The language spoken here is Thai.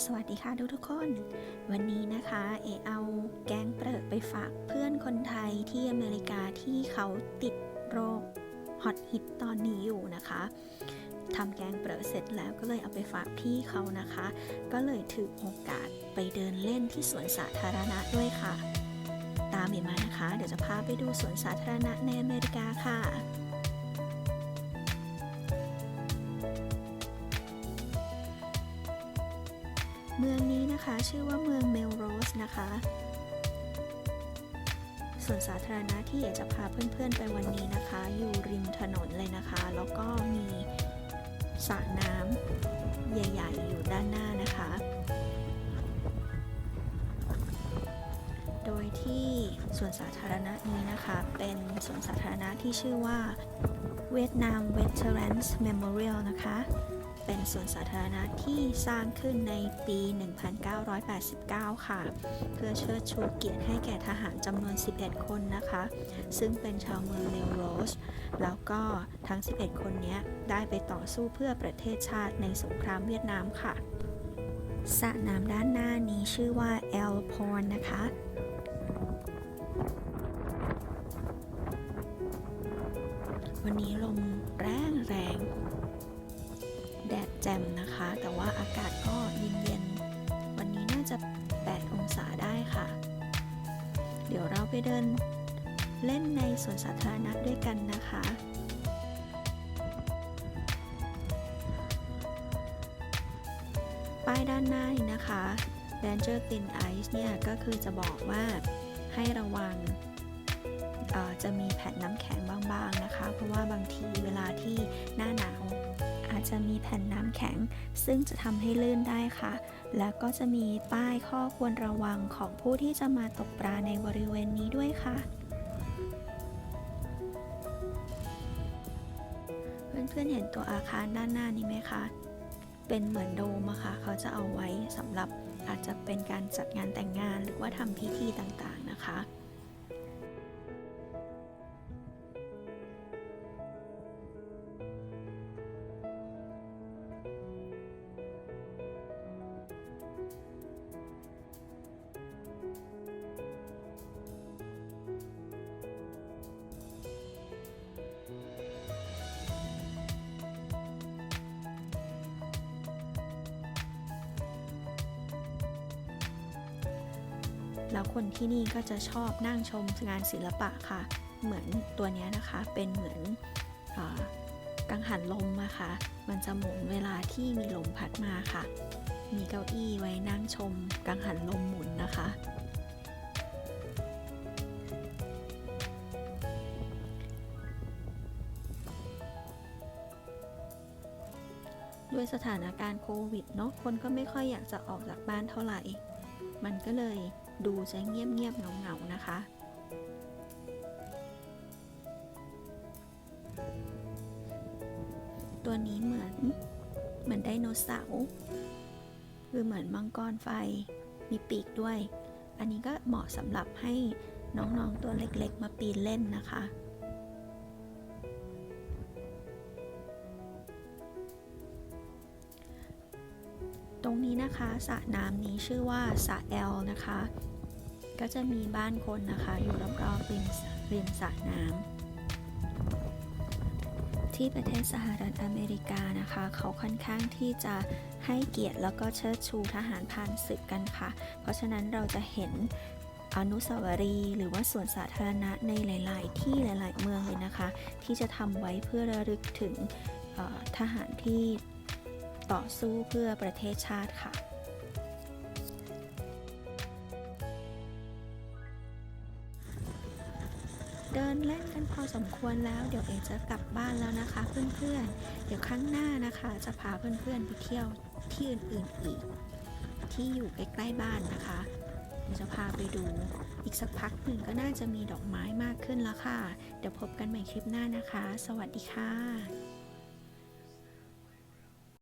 สวัสดีค่ะทุกทุกคน วันนี้นะคะเอเอาแกงเปลือกไปฝากเพื่อนคนไทยที่อเมริกาที่เขาติดโรคฮอตฮิตตอนนี้อยู่นะคะทำแกงเปลือกเสร็จแล้วก็เลยเอาไปฝากพี่เขานะคะ ก็เลยถือโอกาสไปเดินเล่นที่สวนสาธารณะด้วยค่ะ ตามเอมานะคะ เดี๋ยวจะพาไปดูสวนสาธารณะในอเมริกาค่ะ เมืองนี้นะคะชื่อว่าเมืองเมลโรสนะคะส่วนสาธารณะที่อยากจะพาเพื่อนๆไปวันนี้นะคะ อยู่ริมถนนเลยนะคะ แล้วก็มีสระน้ำใหญ่ ๆ อยู่ด้านหน้านะคะ โดยที่สวนสาธารณะนี้นะคะ เป็นสวนสาธารณะที่ชื่อว่าเวียดนาม Veterans Memorial นะคะ เป็นสวนสาธารณะที่สร้างขึ้นในปี 1989 ค่ะ เพื่อเชิดชูเกียรติให้แก่ทหารจำนวน 11 คนนะคะ ซึ่งเป็นชาวเมืองเมลโรส แล้วก็ทั้ง 11 คนนี้ได้ไปต่อสู้เพื่อประเทศชาติในสงครามเวียดนามค่ะสระน้ำด้านหน้านี้ชื่อว่าแอลพอนนะคะวันนี้ลม แจ่มนะคะ แต่ว่าอากาศก็เย็นๆ วันนี้น่าจะ 8 องศาได้ค่ะ เดี๋ยวเราไปเดินเล่นในสวนสาธารณะด้วยกันนะคะป้ายด้านหน้านี้นะคะ Danger Thin Ice เนี่ยก็คือจะบอกว่าให้ระวังจะมีแผ่นน้ำแข็งบางๆนะคะ เพราะว่าบางทีเวลาที่ จะมีแผ่นน้ำแข็ง ซึ่งจะทำให้ลื่นได้ค่ะ แล้วก็จะมีป้ายข้อควรระวังของผู้ที่จะมาตกปลาในบริเวณนี้ด้วยค่ะเพื่อนๆเห็นตัวอาคารด้านหน้านี้ไหมคะ เป็นเหมือนโดมอะค่ะเขาจะเอาไว้สำหรับอาจจะเป็นการจัดงานแต่งงานหรือว่าทำพิธีต่างๆนะคะ แล้วคนที่นี่ก็จะชอบนั่งชมงานศิลปะค่ะ เหมือนตัวนี้นะคะเป็นเหมือนอกังหันลมอะค่ะ มันจะหมุนเวลาที่มีลมพัดมาค่ะ มีเก้าอี้ไว้นั่งชม กังหันลมหมุนนะคะ ด้วยสถานการณ์โควิดเนาะคนก็ไม่ค่อยอยากจะออกจากบ้านเท่าไหร่ มันก็เลย ดูจะเงียบเงียบเหงาๆนะคะ ตัวนี้เหมือนเหมือนไดโนเสาร์คือเหมือนมังกรไฟมีปีกด้วย อันนี้ก็เหมาะสำหรับให้น้องๆตัวเล็กๆมาปีนเล่นนะคะ ตรงนี้นะคะสระน้ำนี้ชื่อว่าสระแอลนะคะ ก็จะมีบ้านคนนะคะ อยู่รอบๆริมริมสระน้ำที่ประเทศสหรัฐอเมริกานะคะ เขาค่อนข้างที่จะให้เกียรติแล้วก็เชิดชูทหารผ่านศึกกันค่ะ เพราะฉะนั้นเราจะเห็นอนุสาวรีย์หรือว่าสวนสาธารณะในหลาย ๆ ที่หลาย ๆ เมืองเลยนะคะ ที่จะทำไว้เพื่อระลึกถึงทหารที่ ต่อสู้เพื่อประเทศชาติค่ะเดินเล่นกันพอสมควรแล้วเดี๋ยวเอจะกลับบ้านแล้วนะคะ เพื่อนๆ เดี๋ยวครั้งหน้านะคะจะพาเพื่อนๆไปเที่ยวที่อื่นๆอีก ที่อยู่ใกล้ๆบ้านนะคะเดี๋ยวจะพาไปดูอีกสักพักหนึ่งก็น่าจะมีดอกไม้มากขึ้นแล้วค่ะ เดี๋ยวพบกันใหม่คลิปหน้านะคะ สวัสดีค่ะ